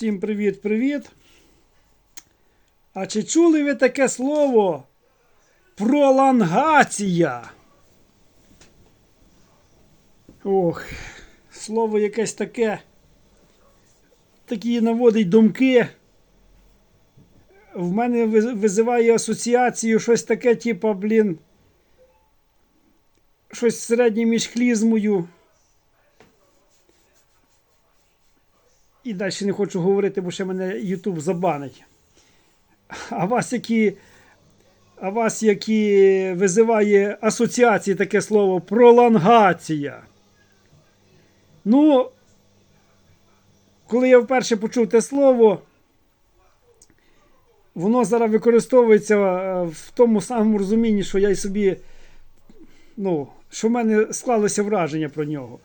Всім привіт-привіт. А чи чули ви таке слово пролонгація? Ох, слово якесь таке. Такі наводить думки. В мене визиває асоціацію щось таке, типа, блін. Щось середнє між клізмою. І далі не хочу говорити, бо ще мене YouTube забанить. А вас, які, а вас, які визиває асоціації таке слово пролонгація. Ну, коли я вперше почув те слово, воно зараз використовується е, в тому самому розумінні, що я й собі, ну, що в мене склалося враження про нього.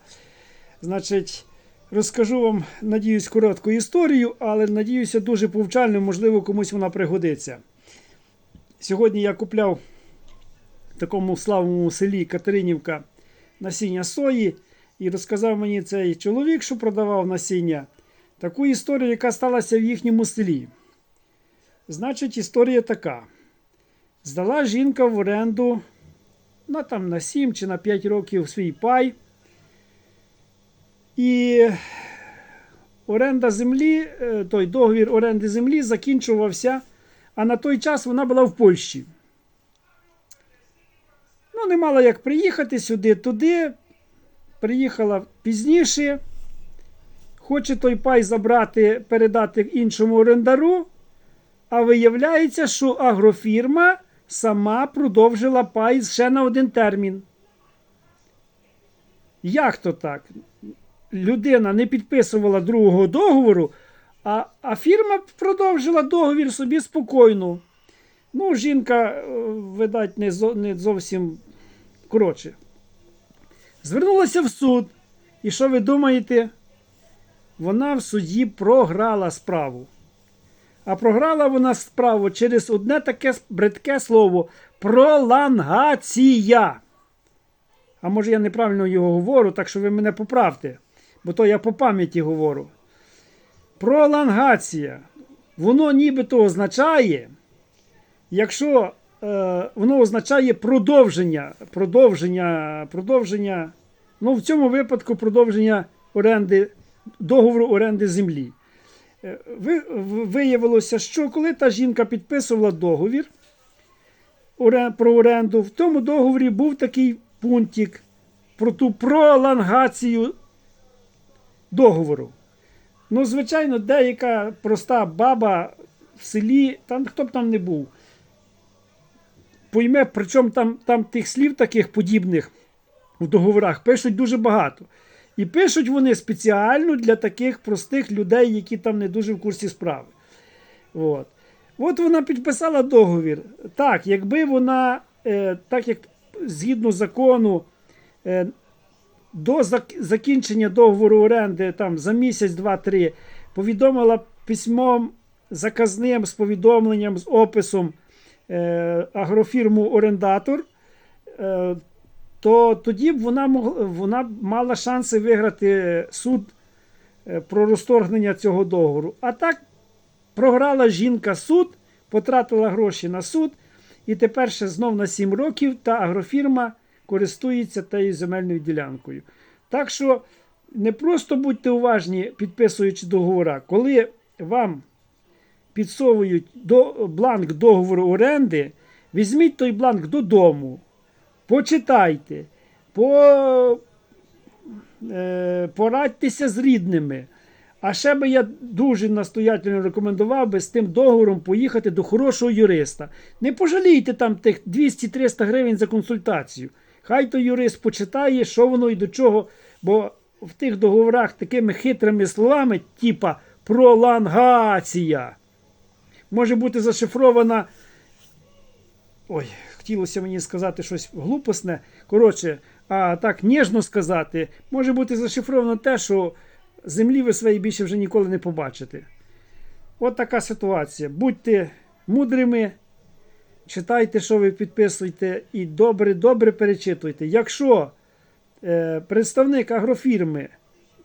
Значить, розкажу вам, надіюсь, коротку історію, але надіюся, дуже повчально, можливо, комусь вона пригодиться. Сьогодні я купляв в такому славному селі Катеринівка насіння сої, і розказав мені цей чоловік, що продавав насіння, таку історію, яка сталася в їхньому селі. Значить, історія така: здала жінка в оренду на, там, на 7 чи на 5 років свій пай. І оренда землі, е, той договір оренди землі закінчувався, а на той час вона була в Польщі. Ну, не мала як приїхати сюди, туди. Приїхала пізніше. Хоче той пай забрати, передати іншому орендару. А виявляється, що агрофірма сама продовжила пай ще на один термін. Як то так? Людина не підписувала другого договору, а, а фірма продовжила договір собі спокійно. Ну, жінка, е, видать, не, зо- не зовсім коротше. Звернулася в суд. І що ви думаєте? Вона в суді програла справу. А програла вона справу через одне таке бридке слово пролонгація. А може я неправильно його говорю, так що ви мене поправте, бо то я по пам'яті говорю. Пролонгація. Воно нібито означає, якщо е, воно означає продовження, продовження, продовження, ну в цьому випадку продовження оренди, договору оренди землі. Е, ви- Виявилося, що коли та жінка підписувала договір про оренду, в тому договорі був такий пунктик про ту пролонгацію договору. Ну, звичайно, деяка проста баба в селі, там хто б там не був, пойме, причому там, там тих слів таких подібних в договорах пишуть дуже багато. І пишуть вони спеціально для таких простих людей, які там не дуже в курсі справи. От. От вона підписала договір. Так, якби вона, е, так як згідно закону, е, до закінчення договору оренди там, за місяць, два-три, повідомила письмом заказним з повідомленням, з описом е, агрофірму орендатор, е, то тоді б вона, могла, вона мала шанси виграти суд е, про розторгнення цього договору. А так програла жінка суд, потратила гроші на суд, і тепер ще знов на 7 років та агрофірма користується тією земельною ділянкою. Так що не просто будьте уважні, підписуючи договора, коли вам підсовують до, бланк договору оренди, візьміть той бланк додому, почитайте, по, е, порадьтеся з рідними. А ще би я дуже настоятельно рекомендував би з тим договором поїхати до хорошого юриста. Не пожалійте там тих 200-300 гривень за консультацію. Хай той юрист почитає, що воно і до чого. Бо в тих договорах такими хитрими словами, типа пролонгація, може бути зашифрована. Ой, хотілося мені сказати щось глупосне. Коротше, а так ніжно сказати, може бути зашифровано те, що землі ви своєї більше вже ніколи не побачите. От така ситуація. Будьте мудрими, читайте, що ви підписуєте, і добре-добре перечитуйте. Якщо е, представник агрофірми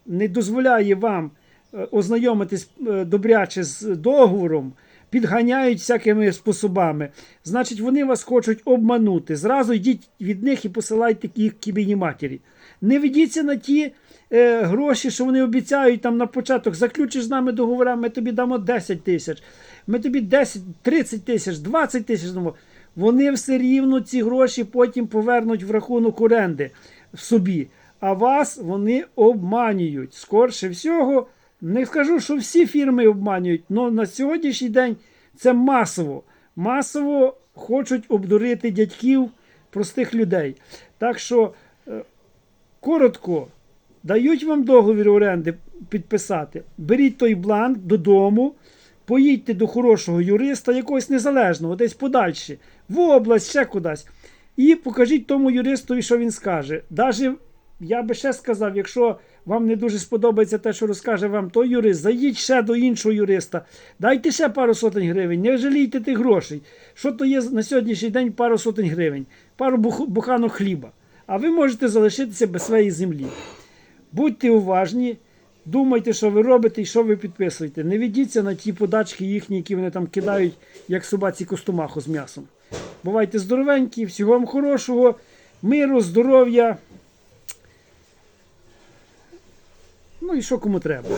не дозволяє вам е, ознайомитись е, добряче з договором, підганяють всякими способами. Значить, вони вас хочуть обманути. Зразу йдіть від них і посилайте їх кібіні матері. Не ведіться на ті е, гроші, що вони обіцяють там на початок. Заключиш з нами договори, ми тобі дамо 10 тисяч, ми тобі 10, 30 тисяч, 20 тисяч дамо. Вони все рівно ці гроші потім повернуть в рахунок оренди в собі. А вас вони обманюють. Скорше всього, не скажу, що всі фірми обманюють, але на сьогоднішній день це масово. Масово хочуть обдурити дядьків, простих людей. Так що, е, коротко, дають вам договір оренди підписати. Беріть той бланк додому, поїдьте до хорошого юриста, якогось незалежного, десь подальше, в область, ще кудись. І покажіть тому юристові, що він скаже. Даже я би ще сказав, якщо вам не дуже сподобається те, що розкаже вам той юрист, зайдіть ще до іншого юриста, дайте ще пару сотень гривень, не жалійте тих грошей. Що то є на сьогоднішній день пару сотень гривень, пару буханок хліба. А ви можете залишитися без своєї землі. Будьте уважні, думайте, що ви робите і що ви підписуєте. Не ведіться на ті подачки їхні, які вони там кидають, як собаці костомаху з м'ясом. Бувайте здоровенькі, всього вам хорошого, миру, здоров'я. Ну і що кому треба.